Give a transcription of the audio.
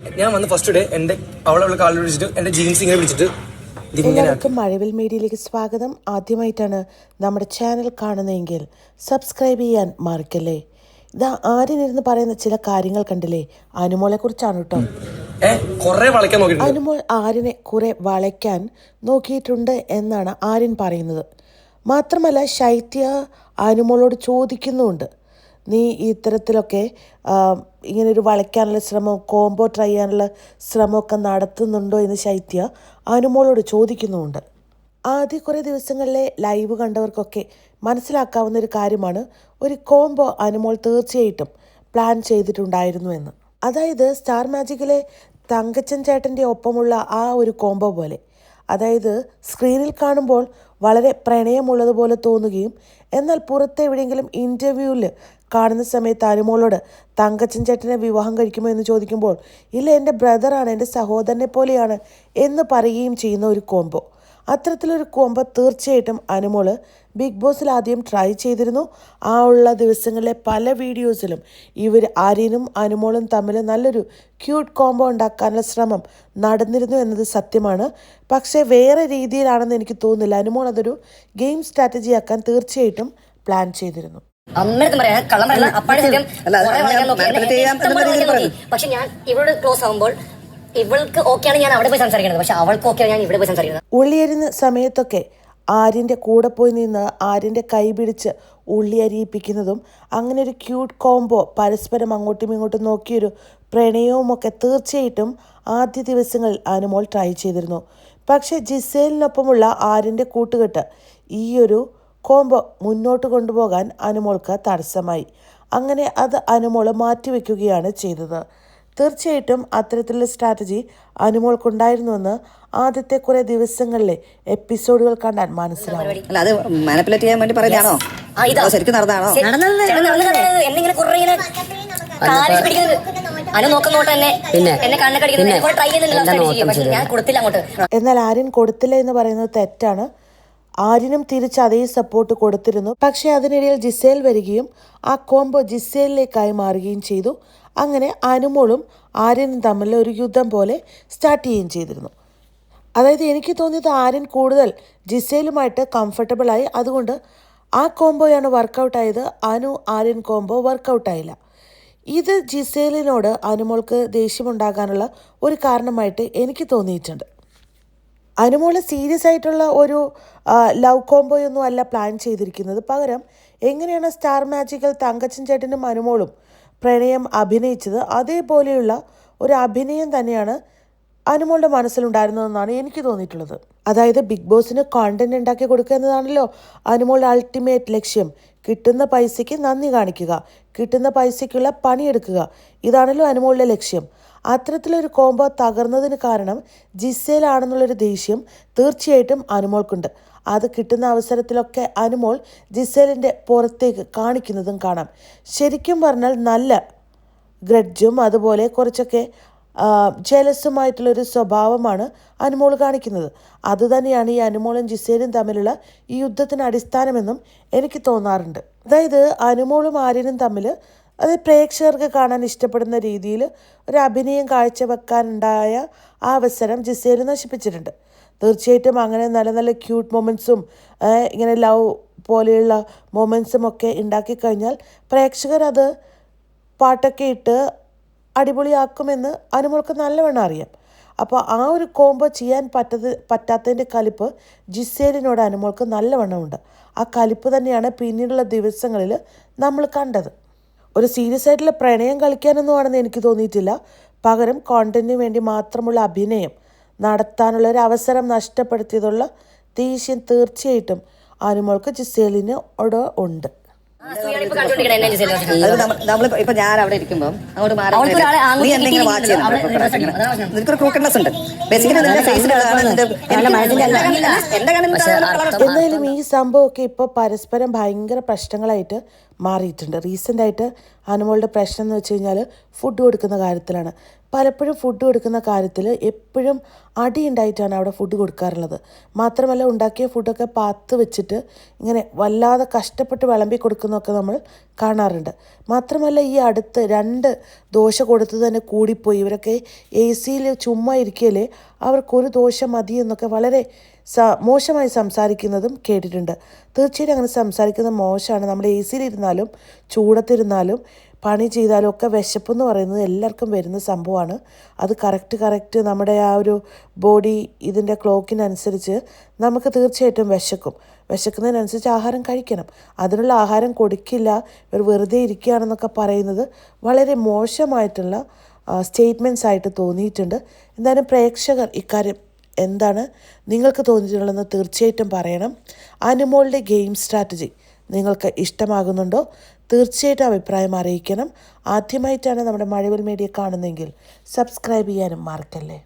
ഞാൻ വന്ന് first day എന്റെ അവളെ കാലിൽ പിടിച്ചിട്ട് എന്റെ ജീൻസ് ഇങ്ങനെ പിടിച്ചിട്ട് ആക്കി. എല്ലാവർക്കും മഴവിൽ മീഡിയയിലേക്ക് സ്വാഗതം. ആദ്യമായിട്ടാണ് നമ്മുടെ ചാനൽ കാണുന്നതെങ്കിൽ സബ്സ്ക്രൈബ് ചെയ്യാൻ മറക്കല്ലേ? ഇതാ ആര്യനിരുന്ന് പറയുന്ന ചില കാര്യങ്ങൾ കണ്ടില്ലേ? അനുമോളെ കുറിച്ചാണ് കേട്ടോ അനുമോൾ ആര്യനെ കുറെ വളയ്ക്കാൻ നോക്കിയിട്ടുണ്ട് എന്നാണ് ആര്യൻ പറയുന്നത്. മാത്രമല്ല ശൈത്യ അനുമോളോട് ചോദിക്കുന്നുമുണ്ട്. നീ ഇത്തരത്തിലൊക്കെ ഇങ്ങനെ ഒരു വളയ്ക്കാനുള്ള ശ്രമം കോംബോ ട്രൈ ചെയ്യാനുള്ള ശ്രമമൊക്കെ നടത്തുന്നുണ്ടോ എന്ന് ശൈത്യ അനുമോളോട് ചോദിക്കുന്നുമുണ്ട്. ആദ്യ കുറേ ദിവസങ്ങളിലെ ലൈവ് കണ്ടവർക്കൊക്കെ മനസ്സിലാക്കാവുന്ന ഒരു കാര്യമാണ് ഒരു കോംബോ അനുമോൾ തീർച്ചയായിട്ടും പ്ലാൻ ചെയ്തിട്ടുണ്ടായിരുന്നു എന്ന്. അതായത് സ്റ്റാർ മാജിക്കിലെ തങ്കച്ചൻ ചേട്ടന്റെ ഒപ്പമുള്ള ആ ഒരു കോംബോ പോലെ. അതായത് സ്ക്രീനിൽ കാണുമ്പോൾ വളരെ പ്രണയമുള്ളതുപോലെ തോന്നുകയും എന്നാൽ പുറത്തെവിടെയെങ്കിലും ഇന്റർവ്യൂവിൽ കാണുന്ന സമയത്ത് അനുമോളോട് തങ്കച്ചൻ ചേട്ടനെ വിവാഹം കഴിക്കുമോ എന്ന് ചോദിക്കുമ്പോൾ ഇല്ല എന്റെ ബ്രദറാണ് എന്റെ സഹോദരനെ പോലെയാണ് എന്ന് പറയുകയും ചെയ്യുന്ന ഒരു കോംബോ അത്തരത്തിലൊരു കോംബോ തീർച്ചയായിട്ടും അനുമോൾ ബിഗ് ബോസിൽ ആദ്യം ട്രൈ ചെയ്തിരുന്നു. ആ ഉള്ള ദിവസങ്ങളിലെ പല വീഡിയോസിലും ഇവർ ആര്യനും അനുമോളും തമ്മിൽ നല്ലൊരു ക്യൂട്ട് കോംബോ ഉണ്ടാക്കാനുള്ള ശ്രമം നടന്നിരുന്നു എന്നത് സത്യമാണ്. പക്ഷേ വേറെ രീതിയിലാണെന്ന് എനിക്ക് തോന്നുന്നില്ല. അനുമോൾ അതൊരു ഗെയിം സ്ട്രാറ്റജി ആക്കാൻ തീർച്ചയായിട്ടും പ്ലാൻ ചെയ്തിരുന്നു. പക്ഷെ ഞാൻ ഇവരോട് ക്ലോസ് ആവുമ്പോൾ ഇവൾക്ക് ഓക്കെയാണ് ഞാൻ അവിടെ പോയി സംസാരിക്കുന്നത് പക്ഷെ അവൾക്ക് ഓക്കെയാണ് ഞാൻ ഇവിടെ പോയി സംസാരിക്കുന്നത്. ഉള്ളിയരുന്ന സമയത്തൊക്കെ ആര്യന്റെ കൂടെ പോയി നിന്ന് ആര്യന്റെ കൈ പിടിച്ച് ഉള്ളി അരിയിപ്പിക്കുന്നതും അങ്ങനെ ഒരു ക്യൂട്ട് കോംബോ പരസ്പരം അങ്ങോട്ടും ഇങ്ങോട്ടും നോക്കിയൊരു പ്രണയവുമൊക്കെ തീർച്ചയായിട്ടും ആദ്യ ദിവസങ്ങളിൽ അനുമോൾ ട്രൈ ചെയ്തിരുന്നു. പക്ഷേ ജിസേലിനൊപ്പമുള്ള ആര്യന്റെ കൂട്ടുകെട്ട് ഈ ഒരു കോംബോ മുന്നോട്ട് കൊണ്ടുപോകാൻ അനുമോൾക്ക് തടസ്സമായി. അങ്ങനെ അത് അനുമോൾ മാറ്റിവെക്കുകയാണ് ചെയ്തത്. തീർച്ചയായിട്ടും അത്തരത്തിലുള്ള സ്ട്രാറ്റജി അനുമോൾക്കുണ്ടായിരുന്നുവെന്ന് ആദ്യത്തെ കുറെ ദിവസങ്ങളിലെ എപ്പിസോഡുകൾ കണ്ടാൽ മനസ്സിലാവും. അല്ല അത് മാനിപ്പുലേറ്റ് ചെയ്യാൻ വേണ്ടി പറയുന്നതാണോ? ആ, ഇതാ. ശരിക്കും നടന്നതാണോ? എന്നിങ്ങനെ എന്നാൽ ആര്യൻ കൊടുത്തില്ല എന്ന് പറയുന്നത് തെറ്റാണ്. ആര്യനും തിരിച്ച് അതേ സപ്പോർട്ട് കൊടുത്തിരുന്നു. പക്ഷെ അതിനിടയിൽ ജിസേൽ വരികയും ആ കോംബോ ജിസേലിലേക്കായി മാറുകയും ചെയ്തു. അങ്ങനെ അനുമോളും ആര്യനും തമ്മിൽ ഒരു യുദ്ധം പോലെ സ്റ്റാർട്ട് ചെയ്യുകയും ചെയ്തിരുന്നു. അതായത് എനിക്ക് തോന്നിയത് ആര്യൻ കൂടുതൽ ജിസേലുമായിട്ട് കംഫർട്ടബിളായി അതുകൊണ്ട് ആ കോംബോയാണ് വർക്കൗട്ടായത് അനു ആര്യൻ കോംബോ വർക്കൗട്ടായില്ല ഇത് ജിസേലിനോട് അനുമോൾക്ക് ദേഷ്യമുണ്ടാകാനുള്ള ഒരു കാരണമായിട്ട് എനിക്ക് തോന്നിയിട്ടുണ്ട്. അനുമോൾ സീരിയസ് ആയിട്ടുള്ള ഒരു ലവ് കോംബോയൊന്നും അല്ല പ്ലാൻ ചെയ്തിരിക്കുന്നത്. പകരം എങ്ങനെയാണ് സ്റ്റാർ മാജിക്കൽ തങ്കച്ചൻ ചേട്ടനും അനുമോളും പ്രണയം അഭിനയിച്ചത് അതേപോലെയുള്ള ഒരു അഭിനയം തന്നെയാണ് അനുമോളുടെ മനസ്സിലുണ്ടായിരുന്നതെന്നാണ് എനിക്ക് തോന്നിയിട്ടുള്ളത്. അതായത് ബിഗ് ബോസിന് കോണ്ടന്റ് ഉണ്ടാക്കി കൊടുക്കുക എന്നതാണല്ലോ അനുമോളുടെ അൾട്ടിമേറ്റ് ലക്ഷ്യം. കിട്ടുന്ന പൈസയ്ക്ക് നന്ദി കാണിക്കുക കിട്ടുന്ന പൈസയ്ക്കുള്ള പണിയെടുക്കുക. ഇതാണല്ലോ അനുമോളുടെ ലക്ഷ്യം. അത്തരത്തിലൊരു കോംബോ തകർന്നതിന് കാരണം ജിസേലാണെന്നുള്ളൊരു ദേഷ്യം തീർച്ചയായിട്ടും അനുമോൾക്കുണ്ട്. അത് കിട്ടുന്ന അവസരത്തിലൊക്കെ അനുമോൾ ജിസേലിന്റെ പുറത്തേക്ക് കാണിക്കുന്നതും കാണാം. ശരിക്കും പറഞ്ഞാൽ നല്ല ഗ്രഡ്ജും അതുപോലെ കുറച്ചൊക്കെ ജലസുമായിട്ടുള്ളൊരു സ്വഭാവമാണ് അനുമോൾ കാണിക്കുന്നത്. അതുതന്നെയാണ് ഈ അനുമോളും ജിസേലും തമ്മിലുള്ള ഈ യുദ്ധത്തിന് അടിസ്ഥാനമെന്നും എനിക്ക് തോന്നാറുണ്ട്. അതായത് അനുമോളും ആര്യനും തമ്മിൽ അത് പ്രേക്ഷകർക്ക് കാണാൻ ഇഷ്ടപ്പെടുന്ന രീതിയിൽ ഒരു അഭിനയം കാഴ്ചവെക്കാനുണ്ടായ ആ അവസരം ജിസേൽ നശിപ്പിച്ചിട്ടുണ്ട്. തീർച്ചയായിട്ടും അങ്ങനെ നല്ല നല്ല ക്യൂട്ട് മൊമെന്റ്സും ഇങ്ങനെ ലവ് പോലെയുള്ള മൊമെന്റ്സും ഒക്കെ ഉണ്ടാക്കി കഴിഞ്ഞാൽ പ്രേക്ഷകർ അത് പാട്ടൊക്കെ ഇട്ട് അടിപൊളിയാക്കുമെന്ന് അനുമോൾക്ക് നല്ലവണ്ണം അറിയാം. അപ്പോൾ ആ ഒരു കോംബോ ചെയ്യാൻ പറ്റത് പറ്റാത്തതിന്റെ കലിപ്പ് ജിസേലിനോട് അനുമോൾക്ക് നല്ലവണ്ണമുണ്ട്. ആ കലിപ്പ് തന്നെയാണ് പിന്നീടുള്ള ദിവസങ്ങളിൽ നമ്മൾ കണ്ടത്. ഒരു സീരിയസ് ആയിട്ടുള്ള പ്രണയം കളിക്കാനൊന്നും ആണെന്ന് എനിക്ക് തോന്നിയിട്ടില്ല. പകരം കോണ്ടന്റിന് വേണ്ടി മാത്രമുള്ള അഭിനയം നടത്താനുള്ള ഒരു അവസരം നഷ്ടപ്പെടുത്തിയതുള്ള ദേഷ്യം തീർച്ചയായിട്ടും അനുമോൾക്ക് ജിസേലിന് ഉണ്ട്. നമ്മൾ ഇപ്പൊ ഞാൻ അവിടെ ഇരിക്കുമ്പോ അങ്ങോട്ട് മാറി നീ എന്തെങ്കിലും വാച്ച് ചെയ്യണം. നിനക്കൊരു ക്രൂക്കഡ്നെസ് ഉണ്ട്. ബേസിക്കലി നിന്റെ എന്തായാലും ഈ സംഭവമൊക്കെ ഇപ്പൊ പരസ്പരം ഭയങ്കര പ്രശ്നങ്ങളായിട്ട് മാറിയിട്ടുണ്ട്. റീസെന്റ് ആയിട്ട് അനുമോളുടെ പ്രശ്നം എന്ന് വെച്ച് കഴിഞ്ഞാൽ ഫുഡ് കൊടുക്കുന്ന കാര്യത്തിലാണ്. പലപ്പോഴും ഫുഡ് കൊടുക്കുന്ന കാര്യത്തിൽ എപ്പോഴും അടി ഉണ്ടായിട്ടാണ് അവിടെ ഫുഡ് കൊടുക്കാറുള്ളത്. മാത്രമല്ല ഉണ്ടാക്കിയ ഫുഡൊക്കെ പാത്ത് വെച്ചിട്ട് ഇങ്ങനെ വല്ലാതെ കഷ്ടപ്പെട്ട് വിളമ്പി കൊടുക്കുന്നതൊക്കെ നമ്മൾ കാണാറുണ്ട്. മാത്രമല്ല ഈ അടുത്ത് രണ്ട് ദോശ കൊടുത്ത് തന്നെ കൂടിപ്പോയി. ഇവരൊക്കെ എ സിയിൽ ചുമ്മാ ഇരിക്കലേ അവർക്കൊരു ദോശ മതി എന്നൊക്കെ വളരെ സ മോശമായി സംസാരിക്കുന്നതും കേട്ടിട്ടുണ്ട്. തീർച്ചയായിട്ടും അങ്ങനെ സംസാരിക്കുന്നത് മോശമാണ്. നമ്മൾ എ സിയിലിരുന്നാലും ചൂടത്തിരുന്നാലും പണി ചെയ്താലും ഒക്കെ വിശപ്പെന്ന് പറയുന്നത് എല്ലാവർക്കും വരുന്ന സംഭവമാണ്. അത് കറക്റ്റ് കറക്റ്റ് നമ്മുടെ ആ ഒരു ബോഡി ഇതിന്റെ ക്ലോക്കിനനുസരിച്ച് നമുക്ക് തീർച്ചയായിട്ടും വിശക്കും. വിശക്കുന്നതിനനുസരിച്ച് ആഹാരം കഴിക്കണം. അതിനുള്ള ആഹാരം കൊടുക്കില്ല. ഇവർ വെറുതെ ഇരിക്കുകയാണെന്നൊക്കെ പറയുന്നത് വളരെ മോശമായിട്ടുള്ള സ്റ്റേറ്റ്മെന്റ്സ് ആയിട്ട് തോന്നിയിട്ടുണ്ട്. എന്തായാലും പ്രേക്ഷകർ ഇക്കാര്യം എന്താണ് നിങ്ങൾക്ക് തോന്നിയിട്ടുള്ളതെന്ന് തീർച്ചയായിട്ടും പറയണം. അനുമോളുടെ ഗെയിം സ്ട്രാറ്റജി. നിങ്ങൾക്ക് ഇഷ്ടമാകുന്നുണ്ടോ? തീർച്ചയായിട്ടും അഭിപ്രായം അറിയിക്കണം. ആദ്യമായിട്ടാണ് നമ്മുടെ മഴവിൽ മീഡിയ കാണുന്നതെങ്കിൽ സബ്സ്ക്രൈബ് ചെയ്യാനും മറക്കല്ലേ.